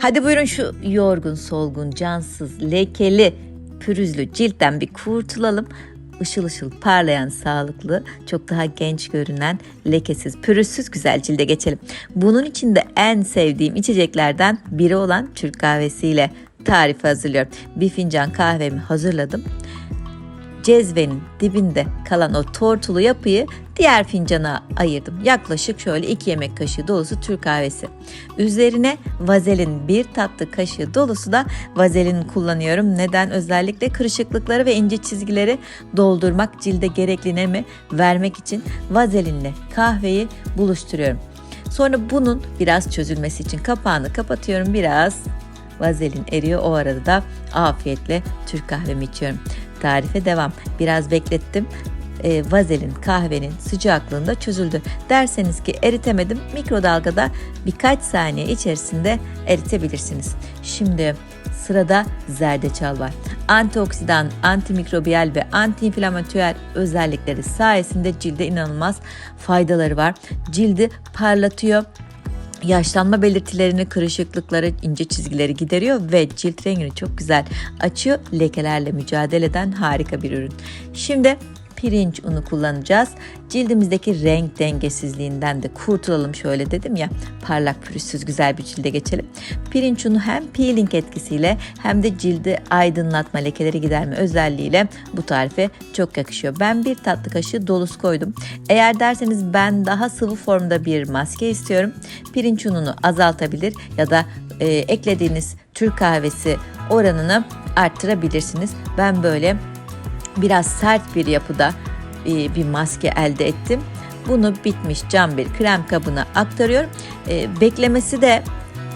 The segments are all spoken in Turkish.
Hadi buyurun şu yorgun, solgun, cansız, lekeli, pürüzlü ciltten bir kurtulalım. Işıl ışıl parlayan, sağlıklı, çok daha genç görünen, lekesiz, pürüzsüz güzel cilde geçelim. Bunun için de en sevdiğim içeceklerden biri olan Türk kahvesiyle tarifi hazırlıyorum. Bir fincan kahvemi hazırladım cezvenin dibinde kalan o tortulu yapıyı diğer fincana ayırdım. Yaklaşık şöyle 2 yemek kaşığı dolusu Türk kahvesi. Üzerine vazelin bir tatlı kaşığı dolusu da vazelin kullanıyorum. Neden? Özellikle kırışıklıkları ve ince çizgileri doldurmak, cilde gerekli nemi vermek için vazelinle kahveyi buluşturuyorum. Sonra bunun biraz çözülmesi için kapağını kapatıyorum. Biraz vazelin eriyor. O arada da afiyetle Türk kahvemi içiyorum. Tarife devam. Biraz beklettim. E, vazelin kahvenin sıcaklığında çözüldü. Derseniz ki eritemedim mikrodalgada birkaç saniye içerisinde eritebilirsiniz. Şimdi sırada zerdeçal var. Antioksidan, antimikrobiyal ve antiinflamatör özellikleri sayesinde cilde inanılmaz faydaları var. Cildi parlatıyor, yaşlanma belirtilerini, kırışıklıkları, ince çizgileri gideriyor ve cilt rengini çok güzel açıyor. Lekelerle mücadele eden harika bir ürün. Şimdi pirinç unu kullanacağız. Cildimizdeki renk dengesizliğinden de kurtulalım şöyle dedim ya. Parlak pürüzsüz güzel bir cilde geçelim. Pirinç unu hem peeling etkisiyle hem de cildi aydınlatma, lekeleri giderme özelliğiyle bu tarife çok yakışıyor. Ben bir tatlı kaşığı dolusu koydum. Eğer derseniz ben daha sıvı formda bir maske istiyorum. Pirinç ununu azaltabilir ya da e, eklediğiniz Türk kahvesi oranını arttırabilirsiniz. Ben böyle biraz sert bir yapıda e, bir maske elde ettim. Bunu bitmiş cam bir krem kabına aktarıyorum. E, beklemesi de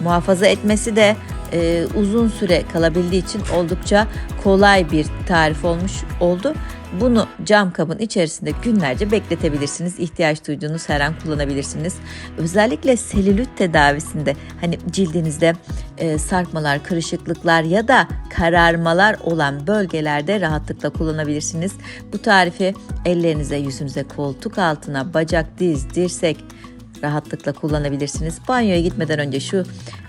muhafaza etmesi de e, uzun süre kalabildiği için oldukça kolay bir tarif olmuş oldu. Bunu cam kabın içerisinde günlerce bekletebilirsiniz. İhtiyaç duyduğunuz her an kullanabilirsiniz. Özellikle selülit tedavisinde hani cildinizde e, sarkmalar, kırışıklıklar ya da kararmalar olan bölgelerde rahatlıkla kullanabilirsiniz. Bu tarifi ellerinize, yüzünüze, koltuk altına, bacak, diz, dirsek, rahatlıkla kullanabilirsiniz. Banyoya gitmeden önce şu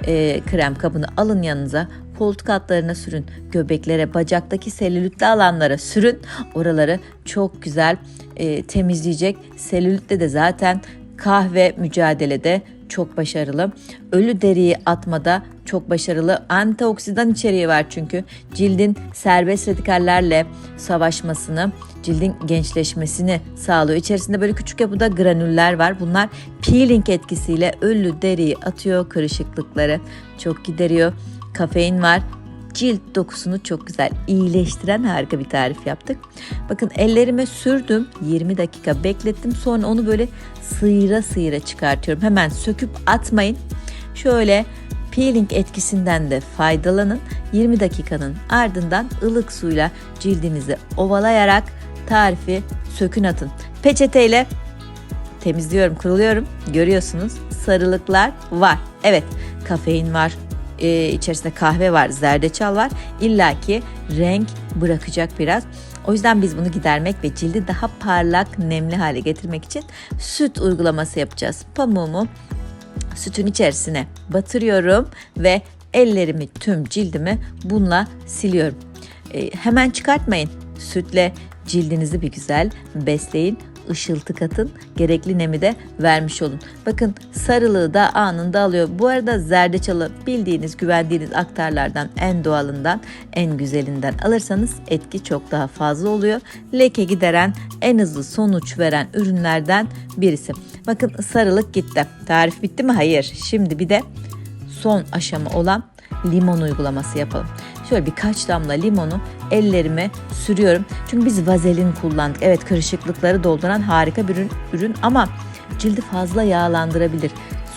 e, krem kabını alın yanınıza. Koltuk altlarına sürün. Göbeklere, bacaktaki selülitli alanlara sürün. Oraları çok güzel e, temizleyecek. Selülitle de zaten kahve mücadelede çok başarılı. Ölü deriyi atmada çok başarılı. Antioksidan içeriği var çünkü. Cildin serbest radikallerle savaşmasını, cildin gençleşmesini sağlıyor. İçerisinde böyle küçük yapıda granüller var. Bunlar peeling etkisiyle ölü deriyi atıyor, kırışıklıkları çok gideriyor. Kafein var cilt dokusunu çok güzel iyileştiren harika bir tarif yaptık. Bakın ellerime sürdüm 20 dakika beklettim sonra onu böyle sıyıra sıyıra çıkartıyorum. Hemen söküp atmayın. Şöyle peeling etkisinden de faydalanın. 20 dakikanın ardından ılık suyla cildinizi ovalayarak tarifi sökün atın. Peçeteyle temizliyorum, kuruluyorum. Görüyorsunuz sarılıklar var. Evet, kafein var, e, içerisinde kahve var, zerdeçal var. İlla ki renk bırakacak biraz. O yüzden biz bunu gidermek ve cildi daha parlak, nemli hale getirmek için süt uygulaması yapacağız. Pamuğumu sütün içerisine batırıyorum ve ellerimi, tüm cildimi bununla siliyorum. E, hemen çıkartmayın. Sütle cildinizi bir güzel besleyin ışıltı katın, gerekli nemi de vermiş olun. Bakın sarılığı da anında alıyor. Bu arada zerdeçalı bildiğiniz, güvendiğiniz aktarlardan en doğalından, en güzelinden alırsanız etki çok daha fazla oluyor. Leke gideren, en hızlı sonuç veren ürünlerden birisi. Bakın sarılık gitti. Tarif bitti mi? Hayır. Şimdi bir de son aşama olan limon uygulaması yapalım. Şöyle birkaç damla limonu ellerime sürüyorum. Çünkü biz vazelin kullandık. Evet kırışıklıkları dolduran harika bir ürün, ürün ama cildi fazla yağlandırabilir.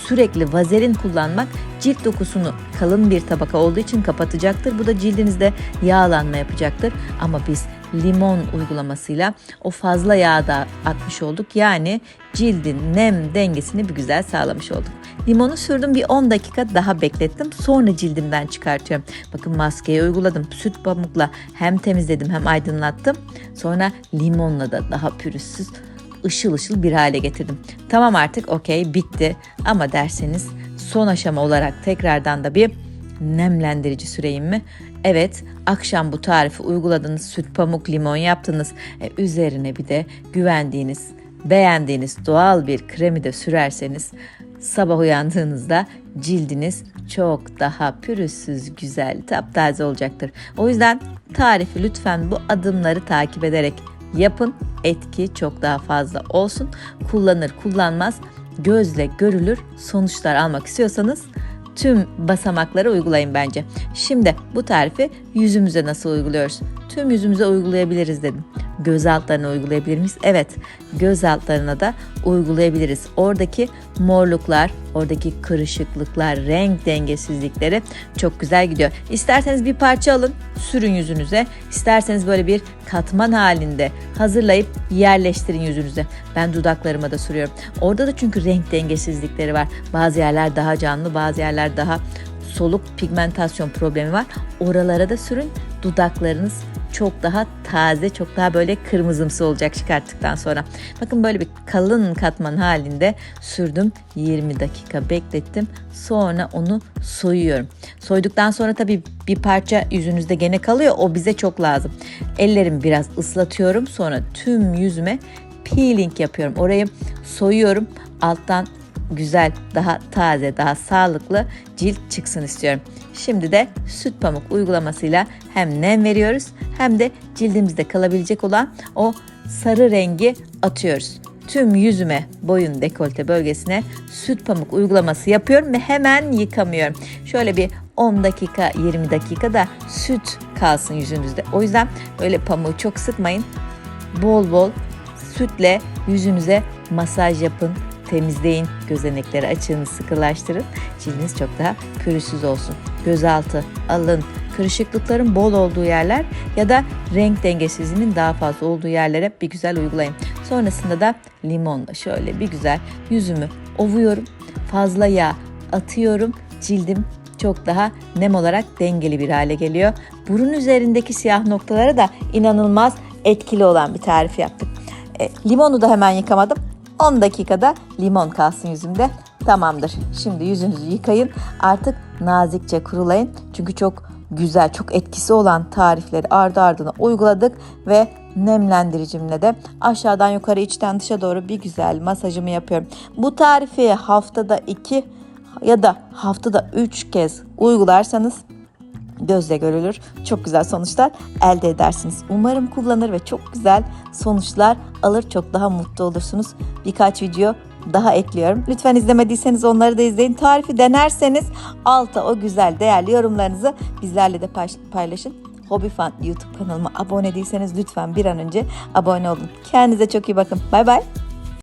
Sürekli vazelin kullanmak cilt dokusunu kalın bir tabaka olduğu için kapatacaktır. Bu da cildinizde yağlanma yapacaktır. Ama biz limon uygulamasıyla o fazla yağı da atmış olduk. Yani cildin nem dengesini bir güzel sağlamış olduk. Limonu sürdüm bir 10 dakika daha beklettim. Sonra cildimden çıkartıyorum. Bakın maskeyi uyguladım. Süt pamukla hem temizledim hem aydınlattım. Sonra limonla da daha pürüzsüz ışıl ışıl bir hale getirdim. Tamam artık okey bitti ama derseniz son aşama olarak tekrardan da bir nemlendirici süreyim mi? Evet, akşam bu tarifi uyguladınız, süt pamuk limon yaptınız. E, üzerine bir de güvendiğiniz, beğendiğiniz doğal bir kremi de sürerseniz sabah uyandığınızda cildiniz çok daha pürüzsüz, güzel, taptaze olacaktır. O yüzden tarifi lütfen bu adımları takip ederek yapın. Etki çok daha fazla olsun. Kullanır kullanmaz gözle görülür sonuçlar almak istiyorsanız tüm basamakları uygulayın bence. Şimdi bu tarifi yüzümüze nasıl uyguluyoruz? Tüm yüzümüze uygulayabiliriz dedim. Göz altlarına uygulayabilir miyiz? Evet, göz altlarına da uygulayabiliriz. Oradaki morluklar, oradaki kırışıklıklar, renk dengesizlikleri çok güzel gidiyor. İsterseniz bir parça alın, sürün yüzünüze. İsterseniz böyle bir katman halinde hazırlayıp yerleştirin yüzünüze. Ben dudaklarıma da sürüyorum. Orada da çünkü renk dengesizlikleri var. Bazı yerler daha canlı, bazı yerler daha soluk pigmentasyon problemi var. Oralara da sürün. Dudaklarınız çok daha taze, çok daha böyle kırmızımsı olacak çıkarttıktan sonra. Bakın böyle bir kalın katman halinde sürdüm. 20 dakika beklettim. Sonra onu soyuyorum. Soyduktan sonra tabii bir parça yüzünüzde gene kalıyor. O bize çok lazım. Ellerimi biraz ıslatıyorum. Sonra tüm yüzüme peeling yapıyorum. Orayı soyuyorum. Alttan güzel, daha taze, daha sağlıklı cilt çıksın istiyorum. Şimdi de süt pamuk uygulamasıyla hem nem veriyoruz hem de cildimizde kalabilecek olan o sarı rengi atıyoruz. Tüm yüzüme, boyun, dekolte bölgesine süt pamuk uygulaması yapıyorum ve hemen yıkamıyorum. Şöyle bir 10 dakika, 20 dakika da süt kalsın yüzünüzde. O yüzden böyle pamuğu çok sıkmayın. Bol bol sütle yüzünüze masaj yapın temizleyin, gözenekleri açın, sıkılaştırın. Cildiniz çok daha pürüzsüz olsun. Gözaltı, alın, kırışıklıkların bol olduğu yerler ya da renk dengesizliğinin daha fazla olduğu yerlere bir güzel uygulayın. Sonrasında da limonla şöyle bir güzel yüzümü ovuyorum. Fazla yağ atıyorum. Cildim çok daha nem olarak dengeli bir hale geliyor. Burun üzerindeki siyah noktalara da inanılmaz etkili olan bir tarif yaptık. E, limonu da hemen yıkamadım. 10 dakikada limon kalsın yüzümde. Tamamdır. Şimdi yüzünüzü yıkayın. Artık nazikçe kurulayın. Çünkü çok güzel, çok etkisi olan tarifleri ardı ardına uyguladık ve nemlendiricimle de aşağıdan yukarı içten dışa doğru bir güzel masajımı yapıyorum. Bu tarifi haftada 2 ya da haftada 3 kez uygularsanız gözle görülür. Çok güzel sonuçlar elde edersiniz. Umarım kullanır ve çok güzel sonuçlar alır. Çok daha mutlu olursunuz. Birkaç video daha ekliyorum. Lütfen izlemediyseniz onları da izleyin. Tarifi denerseniz alta o güzel değerli yorumlarınızı bizlerle de paylaşın. Hobby Fan YouTube kanalıma abone değilseniz lütfen bir an önce abone olun. Kendinize çok iyi bakın. Bay bay.